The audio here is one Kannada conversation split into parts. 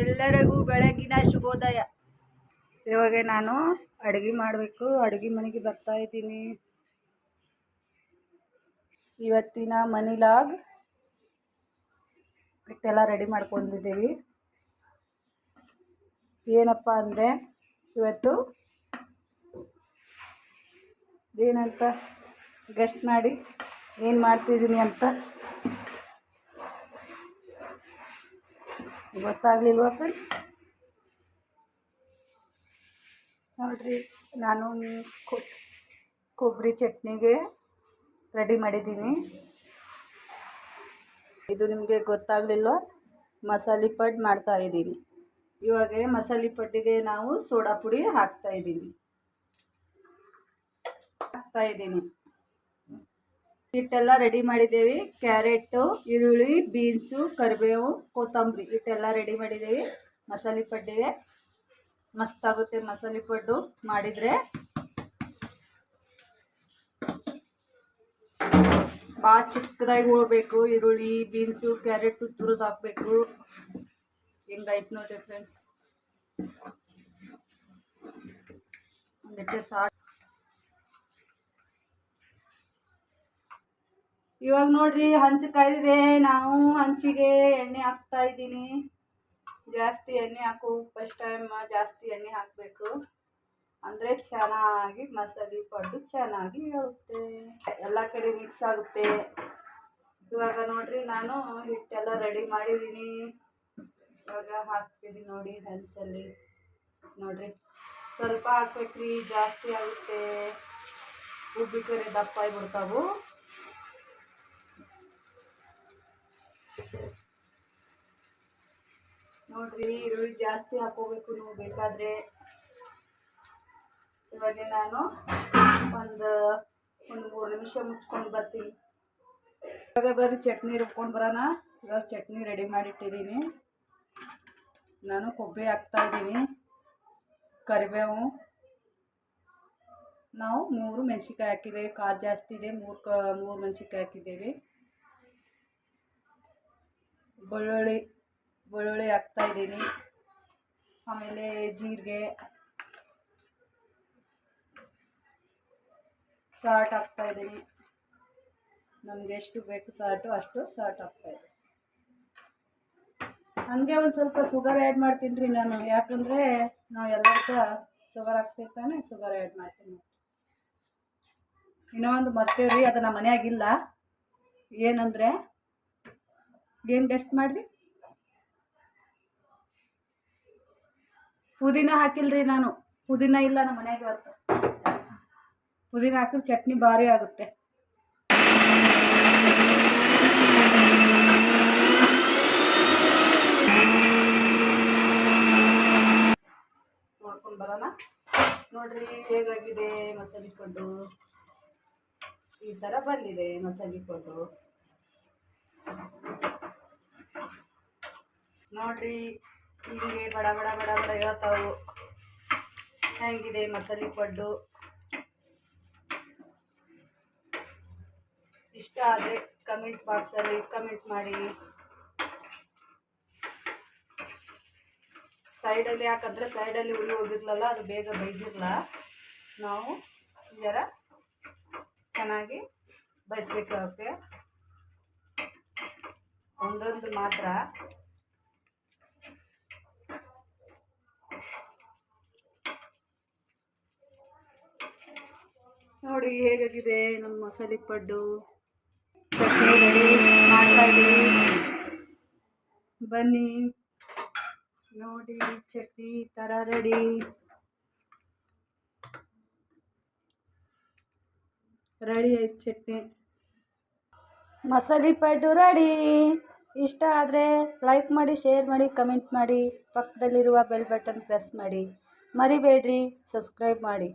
ಎಲ್ಲರಿಗೂ ಬೆಳಗಿನ ಶುಭೋದಯ. ಇವಾಗ ನಾನು ಅಡುಗೆ ಮಾಡಬೇಕು. ಅಡುಗೆ ಮನೆಗೆ ಬರ್ತಾ ಇದ್ದೀನಿ. ಇವತ್ತಿನ ಮನಿಲಾಗ್ ಇಟ್ಟೆಲ್ಲ ರೆಡಿ ಮಾಡ್ಕೊಂಡಿದ್ದೀವಿ. ಏನಪ್ಪ ಅಂದರೆ ಇವತ್ತು ಏನಂತ ಗೆಸ್ಟ್ ಮಾಡಿ ಏನು ಮಾಡ್ತಿದ್ದೀನಿ ಅಂತ ಗೊತ್ತಾಗ್ಲಿಲ್ವಾ ಫ್ರೆಂಡ್ಸ್ ನೋಡ್ರಿ, ನಾನು ಕೊಬ್ಬರಿ ಚಟ್ನಿಗೆ ರೆಡಿ ಮಾಡಿದ್ದೀನಿ. ಇದು ನಿಮಗೆ ಗೊತ್ತಾಗಲಿಲ್ವ? ಮಸಾಲೆ ಪಡ್ ಮಾಡ್ತಾ ಇದ್ದೀನಿ. ಇವಾಗ ಮಸಾಲೆ ಪಡ್ಡಿಗೆ ನಾವು ಸೋಡಾ ಪುಡಿ ಹಾಕ್ತಾ ಇದ್ದೀನಿ. ಹಾಕ್ತಾ ಇದ್ದೀನಿ. ಹಿಟ್ಟೆಲ್ಲ ರೆಡಿ ಮಾಡಿದ್ದೇವೆ. ಕ್ಯಾರೆಟು, ಈರುಳ್ಳಿ, ಬೀನ್ಸು, ಕರಿಬೇವು, ಕೊತ್ತಂಬರಿ ಹಿಟ್ಟೆಲ್ಲ ರೆಡಿ ಮಾಡಿದ್ದೇವೆ. ಮಸಾಲೆ ಪಡ್ಡಿಗೆ ಮಸ್ತಾಗುತ್ತೆ ಮಸಾಲೆ ಪಡ್ಡು ಮಾಡಿದರೆ. ಭಾಳ ಚಿಕ್ಕದಾಗಿ ಹೋಗ್ಬೇಕು ಈರುಳ್ಳಿ, ಬೀನ್ಸು, ಕ್ಯಾರೆಟು ತುರಿದು ಹಾಕಬೇಕು. ಹಿಂಗಾಯ್ತು ನೋಡಿ ಫ್ರೆಂಡ್ಸ್ ಒಂದಿಟ್ಟೆ ಸಾಕು ಇವಾಗ ನೋಡ್ರಿ ಹಂಚು ಕಾಯ್ದಿದೆ. ನಾವು ಹಂಚಿಗೆ ಎಣ್ಣೆ ಹಾಕ್ತಾ ಇದ್ದೀನಿ. ಜಾಸ್ತಿ ಎಣ್ಣೆ ಹಾಕು ಫಸ್ಟ್ ಟೈಮ್ ಜಾಸ್ತಿ ಎಣ್ಣೆ ಹಾಕಬೇಕು. ಅಂದರೆ ಚೆನ್ನಾಗಿ ಮಸಾಲೆ ಪಡ್ಡು ಚೆನ್ನಾಗಿ ಹೇಳುತ್ತೆ. ಎಲ್ಲ ಕಡೆ ಮಿಕ್ಸ್ ಆಗುತ್ತೆ. ಇವಾಗ ನೋಡ್ರಿ ನಾನು ಹಿಟ್ಟೆಲ್ಲ ರೆಡಿ ಮಾಡಿದ್ದೀನಿ. ಇವಾಗ ಹಾಕ್ತಿದ್ದೀನಿ ನೋಡಿ ಹಂಚಲ್ಲಿ. ನೋಡ್ರಿ. ಸ್ವಲ್ಪ ಹಾಕ್ಬೇಕ್ರಿ. ಜಾಸ್ತಿ ಆಗುತ್ತೆ. ಉಬ್ಬಿಕರೆ ದಪ್ಪ ಆಗಿಬಿಡ್ತಾವು. ನೋಡ್ರಿ, ಈರುಳ್ಳಿ ಜಾಸ್ತಿ ಹಾಕೋಬೇಕು ನೀವು ಬೇಕಾದರೆ. ಇವಾಗ ನಾನು ಒಂದು ಒಂದು ಮೂರು ನಿಮಿಷ ಮುಚ್ಕೊಂಡು ಬರ್ತೀನಿ. ಇವಾಗ ಬರ್ರಿ ಚಟ್ನಿ ರುಬ್ಕೊಂಡು ಬರೋಣ. ಇವಾಗ ಚಟ್ನಿ ರೆಡಿ ಮಾಡಿಟ್ಟಿದ್ದೀನಿ. ನಾನು ಕೊಬ್ಬರಿ ಹಾಕ್ತಾ ಇದ್ದೀನಿ. ಕರಿಬೇವು. ನಾವು ಮೂರು ಮೆಣಸಿನ್ಕಾಯಿ ಹಾಕಿದ್ದೇವೆ. ಖಾರ ಜಾಸ್ತಿ ಇದೆ. ಮೂರು ಕ, ಮೂರು ಮೆಣಸಿನ್ಕಾಯಿ ಹಾಕಿದ್ದೇವೆ. ಬೆಳ್ಳುಳ್ಳಿ. ಬೆಳ್ಳುಳ್ಳಿ ಹಾಕ್ತಾ ಇದ್ದೀನಿ. ಆಮೇಲೆ ಜೀರಿಗೆ. ಸಾಲ್ಟ್ ಹಾಕ್ತಾ ಇದ್ದೀನಿ. ನಮ್ಗೆ ಎಷ್ಟು ಬೇಕು ಸಾಲ್ಟು ಅಷ್ಟು ಸಾಲ್ಟ್ ಇದ್ದೀನಿ. ಹಾಗೆ ಒಂದು ಸ್ವಲ್ಪ ಸುಗರ್ ಆ್ಯಡ್ ಮಾಡ್ತೀನಿ ರೀ ನಾನು. ಯಾಕಂದರೆ ನಾವು ಎಲ್ಲದಕ್ಕೆ ಶುಗರ್ ಹಾಕ್ತಿರ್ತಾನೆ ಶುಗರ್ ಆ್ಯಡ್ ಮಾಡ್ತೀನಿ. ಇನ್ನೂ ಒಂದು ಮತ್ತೆ ರೀ ಅದು ನಮ್ಮ ಮನೆಯಾಗಿಲ್ಲ ಏನಂದರೆ, ಏನು ಗೆಸ್ಟ್ ಮಾಡಿರಿ? ಪುದೀನ ಹಾಕಿಲ್ರಿ ನಾನು. ಪುದೀನ ಇಲ್ಲ ನಮ್ಮ ಮನೆಯಾಗ ಇವತ್ತು. ಪುದೀನ ಹಾಕಿದ್ರೆ ಚಟ್ನಿ ಭಾರಿ ಆಗುತ್ತೆ. ನೋಡ್ಕೊಂಡು ಬರೋಣ. ನೋಡ್ರಿ, ಹೇಗಾಗಿದೆ ಮಸಾಲೆ ಪಡ್ಡು? ಈ ಥರ ಬಂದಿದೆ ಮಸಾಲೆ ಪಡ್ಡು. ನೋಡ್ರಿ ಹಿಂಗೆ ಬಡ ಬಡ ಬಡ ಬಡ ಹೇಳ್ತಾವು. ಹೆಂಗಿದೆ ಮಸಾಲೆ ಪಡ್ಡು? ಇಷ್ಟ ಆದರೆ ಕಮೆಂಟ್ ಬಾಕ್ಸಲ್ಲಿ ಕಮೆಂಟ್ ಮಾಡಿ. ಸೈಡಲ್ಲಿ ಯಾಕಂದರೆ ಸೈಡಲ್ಲಿ ಉಳಿ ಹೋಗಿರ್ಲಲ್ಲ, ಅದು ಬೇಗ ಬೈದಿರಲ್ಲ ನಾವು ಜರ ಚೆನ್ನಾಗಿ ಬಯಸ್ಬೇಕಾಗುತ್ತೆ ಒಂದೊಂದು ಮಾತ್ರ. ನೋಡಿ ಹೇಗಾಗಿದೆ ನಮ್ಮ ಮಸಾಲೆ ಪಡ್ಡು ಚಟ್ನಿ ರೆಡಿ ಬನ್ನಿ. ನೋಡಿ ಚಟ್ನಿ ತರ ರೆಡಿ. ರೆಡಿ ಆಯ್ತು ಚಟ್ನಿ. ಮಸಾಲೆ ಪಡ್ಡು ರೆಡಿ. ಇಷ್ಟ ಆದರೆ ಲೈಕ್ ಮಾಡಿ, ಶೇರ್ ಮಾಡಿ, ಕಮೆಂಟ್ ಮಾಡಿ. ಪಕ್ಕದಲ್ಲಿರುವ ಬೆಲ್ ಬಟನ್ ಪ್ರೆಸ್ ಮಾಡಿ. ಮರಿಬೇಡ್ರಿ, ಸಬ್ಸ್ಕ್ರೈಬ್ ಮಾಡಿ.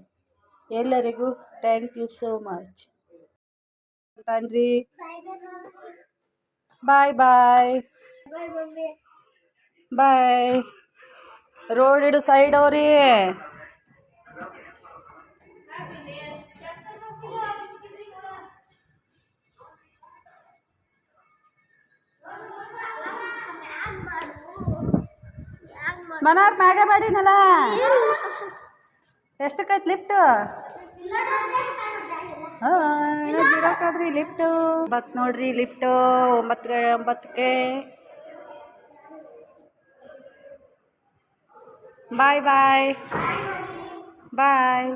ಎಲ್ಲರಿಗೂ ಥ್ಯಾಂಕ್ ಯು ಸೋ ಮಚ್ ಕಣ್ರಿ ಬಾಯ್ ಬಾಯ್ ಬಾಯ್ ರೋಡ್ ಇಡು ಸೈಡ್ ಅವ್ರಿ. ಮನಾರ್ ಮ್ಯಾಗ ಮಾಡಿನಲ್ಲ ಎಷ್ಟಕ್ಕೈತೆ ಲಿಫ್ಟು ಹಾಂ ಲಿಫ್ಟು ಬತ್ ನೋಡ್ರಿ ಲಿಫ್ಟು ಒಂಬತ್ತು ಒಂಬತ್ತಕ್ಕೆ ಬಾಯ್ ಬಾಯ್ ಬಾಯ್